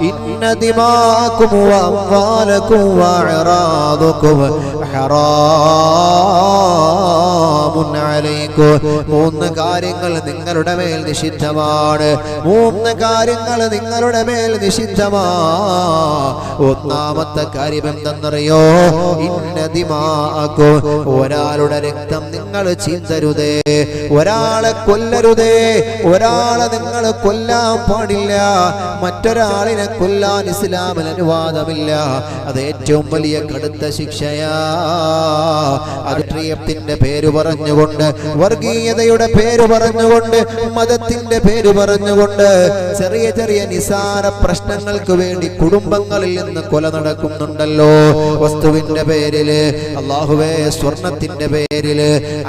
إن دماءكم وأموالكم وأعراضكم മൂന്ന് കാര്യങ്ങൾ നിങ്ങളുടെ മേൽ നിഷിദ്ധമാണ്. മൂന്ന് കാര്യങ്ങൾ നിങ്ങളുടെ മേൽ നിഷിദ്ധമാ. ഒന്നാമത്തെ കാര്യം എന്തെന്നറിയോ? ഇന്നതിമാക്കോ ഒരാളുടെ രക്തം നിങ്ങൾ ചിന്തരുതേ. ഒരാളെ കൊല്ലരുതേ. ഒരാളെ നിങ്ങൾ കൊല്ലാൻ പാടില്ല. മറ്റൊരാളിനെ കൊല്ലാൻ ഇസ്ലാമിൽ അനുവാദമില്ല. അത് ഏറ്റവും വലിയ കടുത്ത ശിക്ഷയാ. അധിക്ഷയത്തിന്റെ പേര് പറഞ്ഞുകൊണ്ട് വർഗീയതയുടെ പേര് പറഞ്ഞുകൊണ്ട് മതത്തിന്റെ പേര് പറഞ്ഞുകൊണ്ട് ചെറിയ ചെറിയ നിസാര പ്രശ്നങ്ങൾക്ക് വേണ്ടി കുടുംബങ്ങളിൽ നിന്ന് കൊല നടക്കുന്നുണ്ടല്ലോ. വസ്തുവിന്റെ പേരിൽ അള്ളാഹുവേ സ്വർണത്തിന്റെ പേരിൽ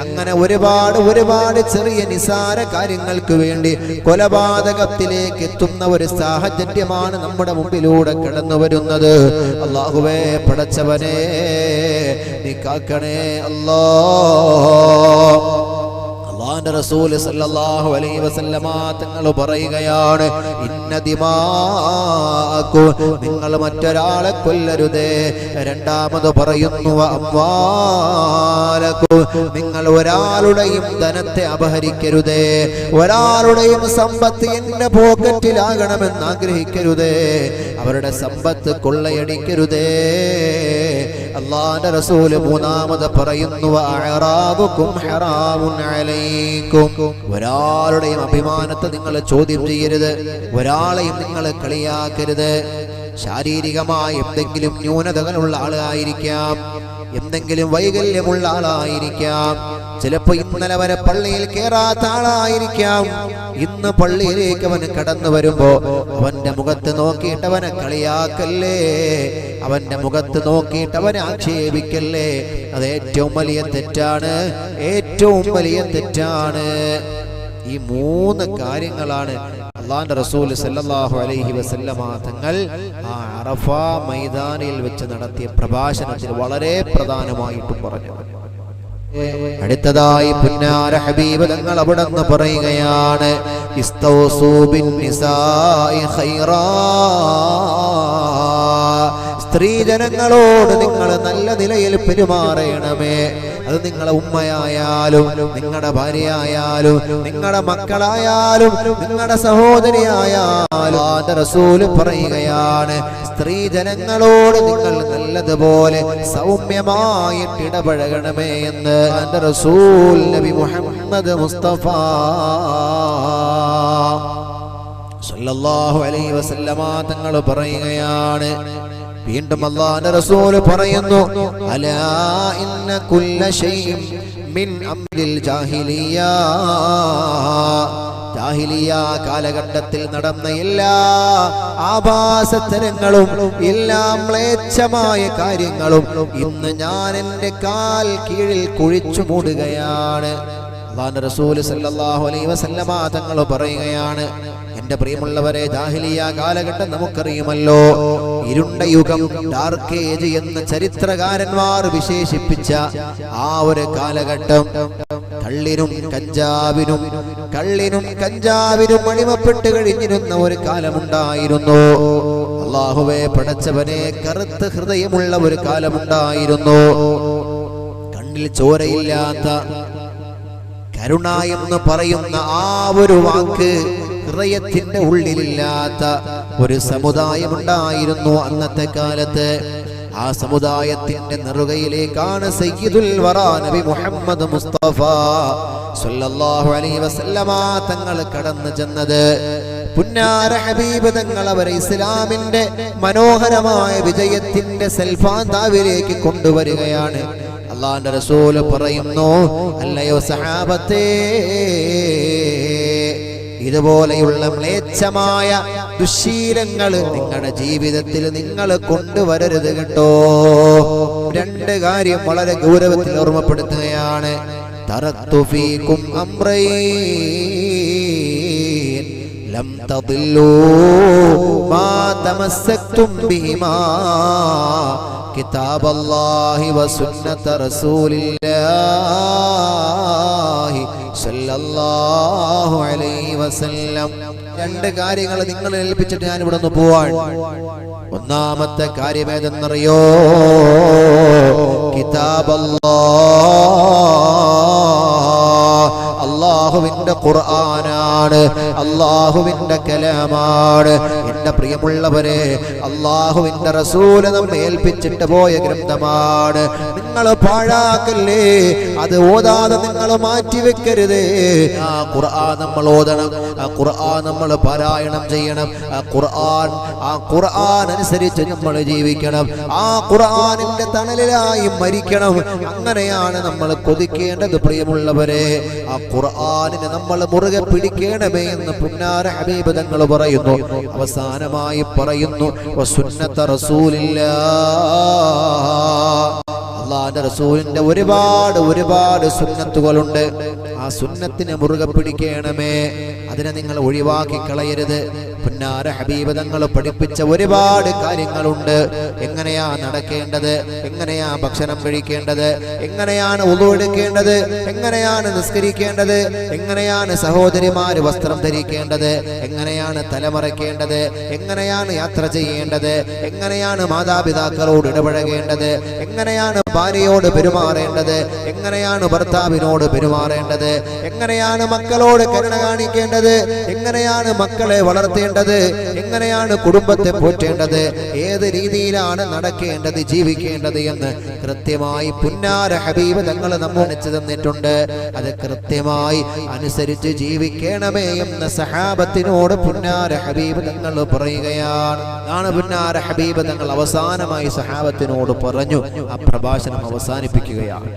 അങ്ങനെ ഒരുപാട് ഒരുപാട് ചെറിയ നിസാര കാര്യങ്ങൾക്ക് വേണ്ടി കൊലപാതകത്തിലേക്ക് എത്തുന്ന ഒരു സാഹചര്യമാണ് നമ്മുടെ മുമ്പിലൂടെ കടന്നു വരുന്നത് അള്ളാഹുവേ പടച്ചവനെ നീ അല്ലോ അല്ലാ അള്ളാന്റെ റസൂൽ സല്ലല്ലാഹു അലൈഹി വസല്ലമ തങ്ങൾ പറയുകയാണ് ഇന്ന നിങ്ങൾ മറ്റൊരാളെ കൊല്ലരുതേ. രണ്ടാമത് പറയുന്നു അമ്വാലക്കു നിങ്ങൾ ഒരാളുടെയും ധനത്തെ അപഹരിക്കരുതേ. ഒരാളുടെയും സമ്പത്ത് എന്റെ പോക്കറ്റിലാകണമെന്ന് ആഗ്രഹിക്കരുതേ. അവരുടെ സമ്പത്ത് കൊള്ളയടിക്കരുതേ. അള്ളാന്റെ റസൂൽ മൂന്നാമത് പറയുന്നു ഹറാമുൻ അലൈക്കും ഒരാളുടെയും അഭിമാനത്തെ നിങ്ങൾ ചോദ്യം ചെയ്യരുത്. ഒരാളെയും നിങ്ങൾ കളിയാക്കരുത്. ശാരീരികമായ എന്തെങ്കിലും ന്യൂനതകളുള്ള ആളായിരിക്കാം. എന്തെങ്കിലും വൈകല്യമുള്ള ആളായിരിക്കാം. ചിലപ്പോ ഇന്നലെ വരെ പള്ളിയിൽ കേറാത്ത ആളായിരിക്കാം. ഇന്ന് പള്ളിയിലേക്ക് അവൻ കടന്നു വരുമ്പോ അവന്റെ മുഖത്ത് നോക്കിയിട്ട് അവനെ കളിയാക്കല്ലേ? അവന്റെ മുഖത്ത് നോക്കിയിട്ട് അവനെ ആക്ഷേപിക്കല്ലേ? അത് ഏറ്റവും വലിയ തെറ്റാണ്. ഏറ്റവും വലിയ തെറ്റാണ്. ഈ മൂന്ന് കാര്യങ്ങളാണ് അള്ളാന്റെ റസൂൽ സല്ലല്ലാഹു അലൈഹി വസല്ലമ തങ്ങൾ ആ അറഫ മൈതാനിൽ വെച്ച് നടത്തിയ പ്രഭാഷണത്തിൽ വളരെ പ്രധാനമായിട്ടും പറഞ്ഞു. അടുത്തതായി പുന്നാര ഹബീബ് തങ്ങൾ അവിടെ നിന്ന് പറയുകയാണ് ഇസ്തൗസൂ നിസായി സ്ത്രീജനങ്ങളോട് നിങ്ങൾ നല്ല നിലയിൽ പെരുമാറണമേ. അത് നിങ്ങളെ ഉമ്മയായാലും നിങ്ങളുടെ ഭാര്യയായാലും നിങ്ങളുടെ മക്കളായാലും നിങ്ങളുടെ സഹോദരിയായാലും റസൂൽ പറയുകയാണ് സ്ത്രീജനങ്ങളോട് നിങ്ങൾ നല്ലതുപോലെ സൗമ്യമായിട്ട് ഇടപഴകണമേ എന്ന് റസൂൽ നബി മുഹമ്മദ് മുസ്തഫ സല്ലല്ലാഹു അലൈഹി വസല്ലമ തങ്ങൾ പറയുകയാണ്. വീണ്ടും അള്ളാഹുവിന്റെ റസൂൽ പറയുന്നു അലാ ഇന്ന കുല്ല മിൻ അംരിൽ ജാഹിലിയ. ജാഹിലിയ കാലഘട്ടത്തിൽ നടന്ന എല്ലാ ആഭാസത്തരങ്ങളും എല്ലാ മ്ലേച്ഛമായ കാര്യങ്ങളും ഇന്ന് ഞാൻ എന്റെ കാൽ കീഴിൽ കുഴിച്ചു മൂടുകയാണ്. അള്ളാഹുവിന്റെ റസൂൽ സല്ലല്ലാഹു അലൈഹി വസല്ലമ തങ്ങൾ പറയുകയാണ് എന്റെ പ്രിയമുള്ളവരെ ജാഹിലിയ കാലഘട്ടം നമുക്കറിയുമല്ലോ. ഇരുണ്ട യുഗം ഡാർക്ക് ഏജ് എന്ന് ചരിത്രകാരന്മാർ വിശേഷിപ്പിച്ച ആ ഒരു കാലഘട്ടം. കള്ളിനും കഞ്ചാവിനും കള്ളിനും കഞ്ചാവിനും അടിമപ്പെട്ട് കഴിഞ്ഞിരുന്ന ഒരു കാലമുണ്ടായിരുന്നു. അള്ളാഹുവെ പടച്ചവനെ കറുത്ത ഹൃദയമുള്ള ഒരു കാലമുണ്ടായിരുന്നു. കണ്ണിൽ ചോരയില്ലാത്ത കരുണ എന്ന് പറയുന്ന ആ ഒരു വാക്ക് ഹൃദയത്തിന്റെ ഉള്ളിലില്ലാത്ത ഒരു സമുദായമുണ്ടായിരുന്നു അന്നത്തെ കാലത്ത്. ആ സമുദായത്തിന്റെ നെറുകയിലേക്കാണ് സയ്യിദുൽ വറാ നബി മുഹമ്മദ് മുസ്തഫ സല്ലല്ലാഹു അലൈഹി വസല്ലമ തങ്ങൾ കടന്നു ചെന്നത്. പുന്നാര ഹബീബ് തങ്ങൾ അവരെ ഇസ്ലാമിന്റെ മനോഹരമായ വിജയത്തിന്റെ സെൽഫാന്താവിലേക്ക് കൊണ്ടുവരികയാണ്. അള്ളാന്റെ റസൂൽ പറയുന്നു അല്ലയോ സഹാബത്തേ ഇതുപോലെയുള്ള മ്ലേച്ഛമായ ദുശീലങ്ങൾ നിങ്ങളുടെ ജീവിതത്തിൽ നിങ്ങൾ കൊണ്ടുവരരുത് കേട്ടോ. രണ്ട് കാര്യം വളരെ ഗൗരവത്തിൽ ഓർമ്മപ്പെടുത്തുകയാണ്. തറത്തുഫീക്കും ലം മാ കിതാബ് അല്ലാഹി വസുന്നത റസൂലില്ലാ. സല്ലല്ലാഹു അലൈഹി വസല്ലം. രണ്ട് കാര്യങ്ങൾ നിങ്ങളെ ഏൽപ്പിച്ചിട്ട് ഞാൻ ഇവിടെ നിന്ന് പോവാൻ. ഒന്നാമത്തെ കാര്യം ഏതെന്നറിയോ? കിതാബല്ലാ അള്ളാഹുവിന്റെ ഖുർആനാണ്. അള്ളാഹുവിന്റെ കലാമാണ്. എന്റെ പ്രിയമുള്ളവരെ അള്ളാഹുവിന്റെ റസൂൽ നമ്മെ ഏൽപ്പിച്ചിട്ട് പോയ ഗ്രന്ഥമാണ്. നിങ്ങൾ പാഴാക്കല്ലേ? അത് ഓതാതെ നിങ്ങൾ മാറ്റിവെക്കരുതേ ആ ഖുർആൻ നമ്മൾ ഓതണം ആ ഖുർആൻ നമ്മൾ പാരായണം ചെയ്യണം ആ ഖുർആൻ ആ ഖുർആൻ അനുസരിച്ച് നമ്മൾ ജീവിക്കണം. ആ ഖുർആനിന്റെ തണലിലായി മരിക്കണം. അങ്ങനെയാണ് നമ്മൾ കൊതിക്കേണ്ടത് പ്രിയമുള്ളവരെ. ആ ഖുർആനിനെ നമ്മൾ മുറുകെ പിടിക്കണമേ എന്ന് പുന്നാര ഹബീബ് തങ്ങൾ പറയുന്നു. അവസാനമായി പറയുന്നു വസുന്നത്ത റസൂലില്ലാ. അള്ളാന്റെ റസൂലിന്റെ ഒരുപാട് ഒരുപാട് സുന്നത്തുകളുണ്ട്. ആ സുന്നത്തിനെ മുറുകെ പിടിക്കണമേ. അതിനെ നിങ്ങൾ ഒഴിവാക്കി കളയരുത്. പുന്നാര ഹബീബ് തങ്ങൾ പഠിപ്പിച്ച ഒരുപാട് കാര്യങ്ങളുണ്ട്. എങ്ങനെയാ നടക്കേണ്ടത്? എങ്ങനെയാ ഭക്ഷണം കഴിക്കേണ്ടത്? എങ്ങനെയാണ് ഉളവെടുക്കേണ്ടത് എങ്ങനെയാണ് നിസ്കരിക്കേണ്ടത്? എങ്ങനെയാണ് സഹോദരിമാർ വസ്ത്രം ധരിക്കേണ്ടത്? എങ്ങനെയാണ് തലമറയ്ക്കേണ്ടത്? എങ്ങനെയാണ് യാത്ര ചെയ്യേണ്ടത്? എങ്ങനെയാണ് മാതാപിതാക്കളോട് ഇടപഴകേണ്ടത്? എങ്ങനെയാണ് ഭാര്യയോട് പെരുമാറേണ്ടത്? എങ്ങനെയാണ് ഭർത്താവിനോട് പെരുമാറേണ്ടത്? എങ്ങനെയാണ് മക്കളോട് കരുണ കാണിക്കേണ്ടത്? എങ്ങനെയാണ് മക്കളെ വളർത്തേണ്ടത്? എങ്ങനെയാണ് കുടുംബത്തെ പോറ്റേണ്ടത്? ഏത് രീതിയിലാണ് നടക്കേണ്ടത് ജീവിക്കേണ്ടത് എന്ന് കൃത്യമായി പുന്നാര ഹബീബ് തങ്ങൾ നമ്മളിച്ചു തന്നിട്ടുണ്ട്. അത് കൃത്യമായി അനുസരിച്ച് ജീവിക്കണമേ എന്ന സഹാബത്തിനോട് പുന്നാര ഹബീബ് തങ്ങൾ പറയുകയാണ്. ആണ് പുന്നാര ഹബീബ് തങ്ങൾ അവസാനമായി സഹാബത്തിനോട് പറഞ്ഞു. ആ പ്രഭാഷണം അവസാനിപ്പിക്കുകയാണ്.